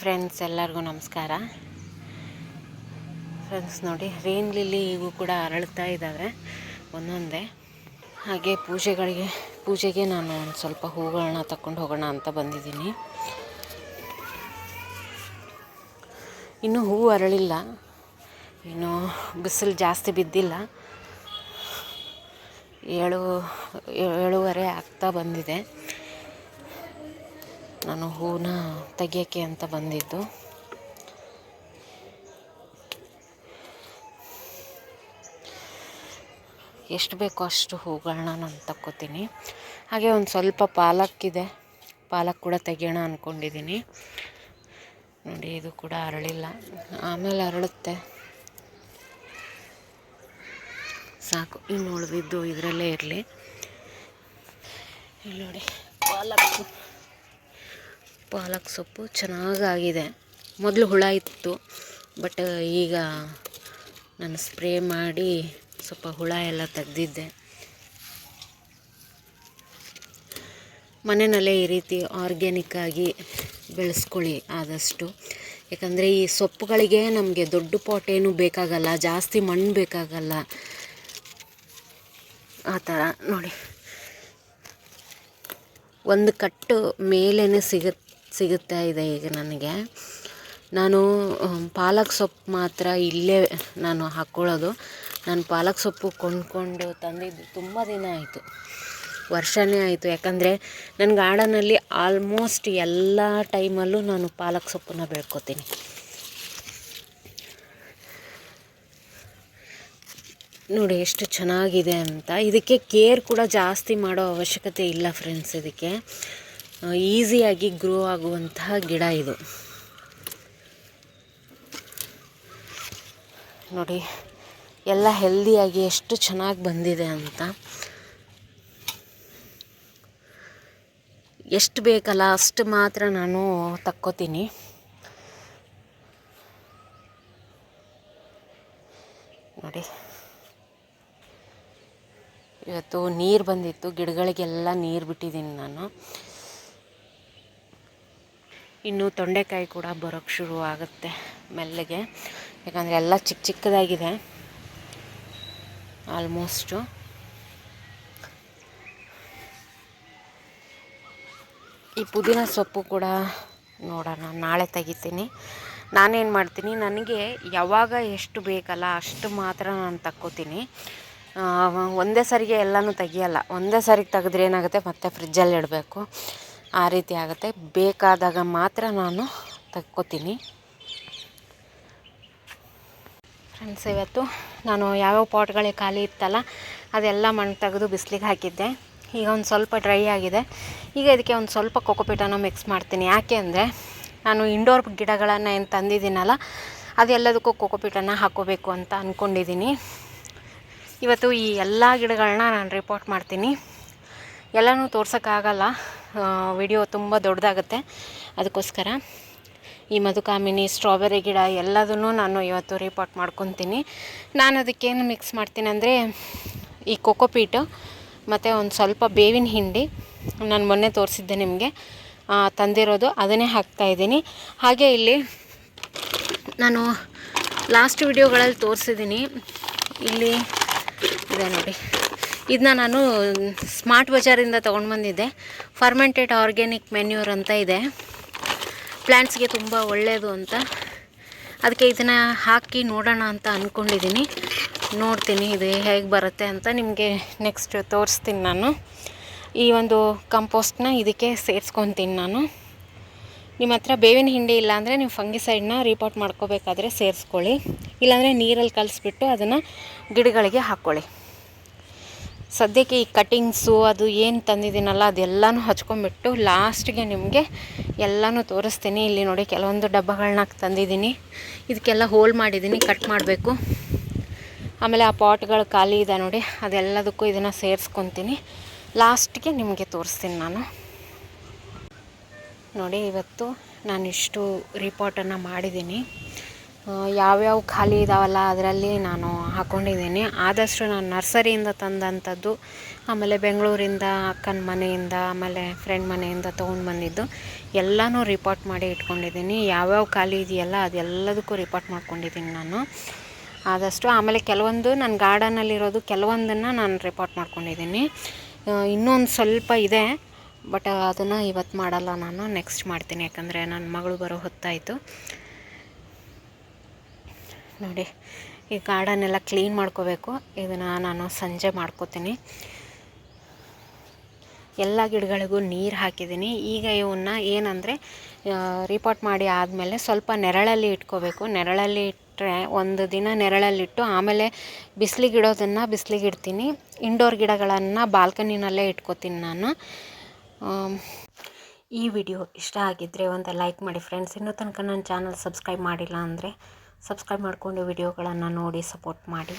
Friends ಎಲ್ಲರಿಗೂ ನಮಸ್ಕಾರ. Friends ನೋಡಿ ರೇನ್ ಲಿಲ್ಲಿ ಈಗೂ ಕೂಡ ಅರಳ್ತಾ ಇದ್ದಾವೆ ಒಂದೊಂದೇ. ಹಾಗೆ ಪೂಜೆಗಳಿಗೆ, ಪೂಜೆಗೆ ನಾನು ಒಂದು ಸ್ವಲ್ಪ ಹೂಗಳನ್ನ ತಗೊಂಡು ಹೋಗೋಣ ಅಂತ ಬಂದಿದ್ದೀನಿ. ಇನ್ನೂ ಹೂ ಅರಳಿಲ್ಲ. ಇನ್ನು ಬಿಸಿಲು ಜಾಸ್ತಿ ಬಿದ್ದಿಲ್ಲ. ಏಳು, ಏಳುವರೆ ಆಗ್ತಾ ಬಂದಿದೆ. ನಾನು ಹೂವನ್ನ ತೆಗಿಯೋಕ್ಕೆ ಅಂತ ಬಂದಿದ್ದು. ಎಷ್ಟು ಬೇಕೋ ಅಷ್ಟು ಹೂಗಳನ್ನ ನಾನು ತಕ್ಕೋತೀನಿ. ಹಾಗೆ ಒಂದು ಸ್ವಲ್ಪ ಪಾಲಕ್ ಇದೆ ಪಾಲಕ್ ಕೂಡ ತೆಗಿಯೋಣ ಅಂದ್ಕೊಂಡಿದ್ದೀನಿ ನೋಡಿ, ಇದು ಕೂಡ ಅರಳಿಲ್ಲ. ಆಮೇಲೆ ಅರಳುತ್ತೆ. ಸಾಕು, ಇನ್ನು ಉಳಿದಿದ್ದು ಇದರಲ್ಲೇ ಇರಲಿ. ನೋಡಿ, ಪಾಲಕ್. ಪಾಲಕ್ ಸೊಪ್ಪು ಚೆನ್ನಾಗಾಗಿದೆ. ಮೊದಲು ಹುಳ ಇತ್ತು, ಬಟ್ ಈಗ ನಾನು ಸ್ಪ್ರೇ ಮಾಡಿ ಸ್ವಲ್ಪ ಹುಳ ಎಲ್ಲ ತೆಗೆದಿದ್ದೆ. ಮನೆಯಲ್ಲೇ ಈ ರೀತಿ ಆರ್ಗ್ಯಾನಿಕ್ಕಾಗಿ ಬೆಳೆಸ್ಕೊಳ್ಳಿ ಆದಷ್ಟು. ಯಾಕಂದರೆ ಈ ಸೊಪ್ಪುಗಳಿಗೆ ನಮಗೆ ದೊಡ್ಡ ಪಾಟ್ ಏನೂ ಬೇಕಾಗಲ್ಲ, ಜಾಸ್ತಿ ಮಣ್ಣು ಬೇಕಾಗಲ್ಲ. ಆ ಥರ ನೋಡಿ. ಒಂದು ಕಟ್ಟು ಮೇಲೇ ಸಿಗ ಸಿಗುತ್ತಾ ಇದೆ ಈಗ ನನಗೆ. ನಾನು ಪಾಲಕ್ ಸೊಪ್ಪು ಮಾತ್ರ ಇಲ್ಲೇ ನಾನು ಹಾಕ್ಕೊಳ್ಳೋದು ನಾನು ಪಾಲಕ್ ಸೊಪ್ಪು ಕೊಂಡ್ಕೊಂಡು ತಂದಿದ್ದು ತುಂಬ ದಿನ ಆಯಿತು. ವರ್ಷವೇ ಆಯಿತು. ಯಾಕಂದರೆ ನನ್ನ ಗಾರ್ಡನಲ್ಲಿ ಆಲ್ಮೋಸ್ಟ್ ಎಲ್ಲ ಟೈಮಲ್ಲೂ ನಾನು ಪಾಲಕ್ ಸೊಪ್ಪನ್ನ ಬೆಳ್ಕೊತೀನಿ. ನೋಡಿ ಎಷ್ಟು ಚೆನ್ನಾಗಿದೆ ಅಂತ. ಇದಕ್ಕೆ ಕೇರ್ ಕೂಡ ಜಾಸ್ತಿ ಮಾಡೋ ಅವಶ್ಯಕತೆ ಇಲ್ಲ ಫ್ರೆಂಡ್ಸ್ ಇದಕ್ಕೆ. ಈಸಿಯಾಗಿ ಗ್ರೋ ಆಗುವಂತಹ ಗಿಡ ಇದು. ನೋಡಿ, ಎಲ್ಲ ಹೆಲ್ದಿಯಾಗಿ ಎಷ್ಟು ಚೆನ್ನಾಗಿ ಬಂದಿದೆ ಅಂತ. ಎಷ್ಟು ಬೇಕಲ್ಲ, ಅಷ್ಟು ಮಾತ್ರ ನಾನು ತಕ್ಕೋತೀನಿ. ನೋಡಿ. ಇವತ್ತು ನೀರು ಬಂದಿತ್ತು, ಗಿಡಗಳಿಗೆಲ್ಲ ನೀರು ಬಿಟ್ಟಿದ್ದೀನಿ ನಾನು. ಇನ್ನು ತೊಂಡೆಕಾಯಿ ಕೂಡ ಬರೋಕ್ಕೆ ಶುರು ಆಗುತ್ತೆ ಮೆಲ್ಲಗೆ. ಯಾಕಂದರೆ ಎಲ್ಲ ಚಿಕ್ಕ ಚಿಕ್ಕದಾಗಿದೆ. ಆಲ್ಮೋಸ್ಟು ಈ ಪುದೀನ ಸೊಪ್ಪು ಕೂಡ ನೋಡೋಣ, ನಾಳೆ ತೆಗಿತೀನಿ. ನಾನೇನು ಮಾಡ್ತೀನಿ, ನನಗೆ ಯಾವಾಗ ಎಷ್ಟು ಬೇಕಲ್ಲ ಅಷ್ಟು ಮಾತ್ರ ನಾನು ತಕ್ಕೋತೀನಿ. ಒಂದೇ ಸರಿಗೆ ಎಲ್ಲನೂ ತೆಗಿಯಲ್ಲ. ಒಂದೇ ಸರಿಗೆ ತೆಗೆದ್ರೆ ಏನಾಗುತ್ತೆ? ಮತ್ತೆ ಫ್ರಿಜ್ಜಲ್ಲಿ ಇಡಬೇಕು. ಆ ರೀತಿ ಆಗುತ್ತೆ. ಬೇಕಾದಾಗ ಮಾತ್ರ ನಾನು ತಕ್ಕೋತೀನಿ. ಫ್ರೆಂಡ್ಸ್ ಇವತ್ತು ನಾನು ಯಾವ್ಯಾವ ಪಾಟ್ಗಳೇ ಖಾಲಿ ಇತ್ತಲ್ಲ, ಅದೆಲ್ಲ ಮಣ್ಣು ತೆಗೆದು ಬಿಸಿಲಿಗೆ ಹಾಕಿದ್ದೆ. ಈಗ ಒಂದು ಸ್ವಲ್ಪ ಡ್ರೈ ಆಗಿದೆ. ಈಗ ಇದಕ್ಕೆ ಒಂದು ಸ್ವಲ್ಪ ಕೊಕೊಪಿಟನ್ನು ಮಿಕ್ಸ್ ಮಾಡ್ತೀನಿ. ಯಾಕೆ ಅಂದರೆ, ನಾನು ಇಂಡೋರ್ ಗಿಡಗಳನ್ನು ಏನು ತಂದಿದ್ದೀನಲ್ಲ, ಅದೆಲ್ಲದಕ್ಕೂ ಕೊಕೋಪೀಟನ್ನು ಹಾಕೋಬೇಕು ಅಂತ ಅಂದ್ಕೊಂಡಿದ್ದೀನಿ ಇವತ್ತು ಈ ಎಲ್ಲ ಗಿಡಗಳನ್ನ ನಾನು ರಿಪೋರ್ಟ್ ಮಾಡ್ತೀನಿ. ಎಲ್ಲನೂ ತೋರ್ಸೋಕ್ಕಾಗಲ್ಲ. ವಿಡಿಯೋ ತುಂಬ ದೊಡ್ಡದಾಗುತ್ತೆ. ಅದಕ್ಕೋಸ್ಕರ ಈ ಮಧುಕಾಮಿನಿ, ಸ್ಟ್ರಾಬೆರಿ ಗಿಡ ಎಲ್ಲದನ್ನು ನಾನು ಇವತ್ತು ರಿಪೋರ್ಟ್ ಮಾಡ್ಕೊತೀನಿ. ನಾನು ಅದಕ್ಕೇನು ಮಿಕ್ಸ್ ಮಾಡ್ತೀನಿ ಅಂದರೆ ಈ ಕೊಕೊಪೀಟು ಮತ್ತು ಒಂದು ಸ್ವಲ್ಪ ಬೇವಿನ ಹಿಂಡಿ ನಾನು ಮೊನ್ನೆ ತೋರಿಸಿದ್ದೆ ನಿಮಗೆ. ತಂದಿರೋದು ಅದನ್ನೇ ಹಾಕ್ತಾಯಿದ್ದೀನಿ ಹಾಗೆ ಇಲ್ಲಿ ನಾನು ಲಾಸ್ಟ್ ವಿಡಿಯೋಗಳಲ್ಲಿ ತೋರಿಸಿದ್ದೀನಿ. ಇಲ್ಲಿ ಇದೆ ನೋಡಿ. ಇದನ್ನ ನಾನು ಸ್ಮಾರ್ಟ್ ಬಜಾರಿಂದ ತೊಗೊಂಡು ಬಂದಿದ್ದೆ. ಫರ್ಮೆಂಟೆಡ್ ಆರ್ಗ್ಯಾನಿಕ್ ಮೆನ್ಯೂರ್ ಅಂತ ಇದೆ. ಪ್ಲ್ಯಾಂಟ್ಸ್ಗೆ ತುಂಬ ಒಳ್ಳೆಯದು ಅಂತ. ಅದಕ್ಕೆ ಇದನ್ನು ಹಾಕಿ ನೋಡೋಣ ಅಂತ ಅಂದ್ಕೊಂಡಿದ್ದೀನಿ ನೋಡ್ತೀನಿ ಇದು ಹೇಗೆ ಬರುತ್ತೆ ಅಂತ ನಿಮಗೆ ನೆಕ್ಸ್ಟ್ ತೋರಿಸ್ತೀನಿ ನಾನು. ಈ ಒಂದು ಕಂಪೋಸ್ಟ್ನ ಇದಕ್ಕೆ ಸೇರಿಸ್ಕೊತೀನಿ ನಾನು. ನಿಮ್ಮ ಹತ್ರ ಬೇವಿನ ಹಿಂಡಿ ಇಲ್ಲಾಂದರೆ ನೀವು ಫಂಗಿಸೈಡ್ನ ರಿಪೋರ್ಟ್ ಮಾಡ್ಕೋಬೇಕಾದ್ರೆ ಸೇರಿಸ್ಕೊಳ್ಳಿ. ಇಲ್ಲಾಂದರೆ ನೀರಲ್ಲಿ ಕಲಿಸ್ಬಿಟ್ಟು ಅದನ್ನು ಗಿಡಗಳಿಗೆ ಹಾಕ್ಕೊಳ್ಳಿ. ಸದ್ಯಕ್ಕೆ ಈ ಕಟಿಂಗ್ಸು ಅದು ಏನು ತಂದಿದ್ದೀನಲ್ಲ, ಅದೆಲ್ಲನೂ ಹಚ್ಕೊಂಡ್ಬಿಟ್ಟು ಲಾಸ್ಟ್ಗೆ ನಿಮಗೆ ಎಲ್ಲನೂ ತೋರಿಸ್ತೀನಿ. ಇಲ್ಲಿ ನೋಡಿ ಕೆಲವೊಂದು ಡಬ್ಬಗಳನ್ನ ತಂದಿದ್ದೀನಿ. ಇದಕ್ಕೆಲ್ಲ ಹೋಲ್ ಮಾಡಿದ್ದೀನಿ, ಕಟ್ ಮಾಡಬೇಕು. ಆಮೇಲೆ ಆ ಪಾಟ್ಗಳು ಖಾಲಿ ಇದೆ ನೋಡಿ, ಅದೆಲ್ಲದಕ್ಕೂ ಇದನ್ನು ಸೇರಿಸ್ಕೊತೀನಿ. ಲಾಸ್ಟ್ಗೆ ನಿಮಗೆ ತೋರಿಸ್ತೀನಿ ನಾನು. ನೋಡಿ, ಇವತ್ತು ನಾನಿಷ್ಟು ರಿಪೋರ್ಟನ್ನು ಮಾಡಿದ್ದೀನಿ. ಯಾವ್ಯಾವ ಖಾಲಿ ಇದ್ದಾವಲ್ಲ ಅದರಲ್ಲಿ ನಾನು ಹಾಕ್ಕೊಂಡಿದ್ದೀನಿ ಆದಷ್ಟು ನಾನು ನರ್ಸರಿಯಿಂದ ತಂದಂಥದ್ದು, ಆಮೇಲೆ ಬೆಂಗಳೂರಿಂದ ಅಕ್ಕನ ಮನೆಯಿಂದ, ಆಮೇಲೆ ಫ್ರೆಂಡ್ ಮನೆಯಿಂದ ತೊಗೊಂಡು ಬಂದಿದ್ದು. ಎಲ್ಲನೂ ರಿಪೋರ್ಟ್ ಮಾಡಿ ಇಟ್ಕೊಂಡಿದ್ದೀನಿ. ಯಾವ್ಯಾವ ಖಾಲಿ ಇದೆಯಲ್ಲ ಅದೆಲ್ಲದಕ್ಕೂ ರಿಪೋರ್ಟ್ ಮಾಡ್ಕೊಂಡಿದ್ದೀನಿ ನಾನು. ಆದಷ್ಟು ಆಮೇಲೆ ಕೆಲವೊಂದು ನನ್ನ ಗಾರ್ಡನಲ್ಲಿರೋದು ಕೆಲವೊಂದನ್ನು ನಾನು ರಿಪೋರ್ಟ್ ಮಾಡ್ಕೊಂಡಿದ್ದೀನಿ. ಇನ್ನೊಂದು ಸ್ವಲ್ಪ ಇದೆ ಬಟ್ ಅದನ್ನು ಇವತ್ತು ಮಾಡಲ್ಲ ನಾನು. ನೆಕ್ಸ್ಟ್ ಮಾಡ್ತೀನಿ, ಯಾಕಂದರೆ ನನ್ನ ಮಗಳು ಬರೋ ಹೊತ್ತಾಯಿತು. ನೋಡಿ, ಈ ಗಾರ್ಡನ್ ಎಲ್ಲ ಕ್ಲೀನ್ ಮಾಡ್ಕೋಬೇಕು. ಇದನ್ನು ನಾನು ಸಂಜೆ ಮಾಡ್ಕೋತೀನಿ. ಎಲ್ಲ ಗಿಡಗಳಿಗೂ ನೀರು ಹಾಕಿದ್ದೀನಿ. ಈಗ ಇವನ್ನ ಏನಂದರೆ ರಿಪೋರ್ಟ್ ಮಾಡಿ ಆದಮೇಲೆ ಸ್ವಲ್ಪ ನೆರಳಲ್ಲಿ ಇಟ್ಕೋಬೇಕು. ನೆರಳಲ್ಲಿ ಇಟ್ಟರೆ ಒಂದು ದಿನ ನೆರಳಲ್ಲಿಟ್ಟು ಆಮೇಲೆ ಬಿಸಿಲಿಗಿಡೋದನ್ನು ಬಿಸಿಲಿಗಿಡ್ತೀನಿ ಇಂಡೋರ್ ಗಿಡಗಳನ್ನು ಬಾಲ್ಕನಿನಲ್ಲೇ ಇಟ್ಕೋತೀನಿ ನಾನು. ಈ ವಿಡಿಯೋ ಇಷ್ಟ ಆಗಿದ್ದರೆ ಒಂದು ಲೈಕ್ ಮಾಡಿ ಫ್ರೆಂಡ್ಸ್ ಇನ್ನೂ ತನಕ ನನ್ನ ಚಾನಲ್ ಸಬ್ಸ್ಕ್ರೈಬ್ ಮಾಡಿಲ್ಲ ಅಂದರೆ ಸಬ್ಸ್ಕ್ರೈಬ್ ಮಾಡಿಕೊಂಡು ವಿಡಿಯೋಗಳನ್ನು ನೋಡಿ ಸಪೋರ್ಟ್ ಮಾಡಿ.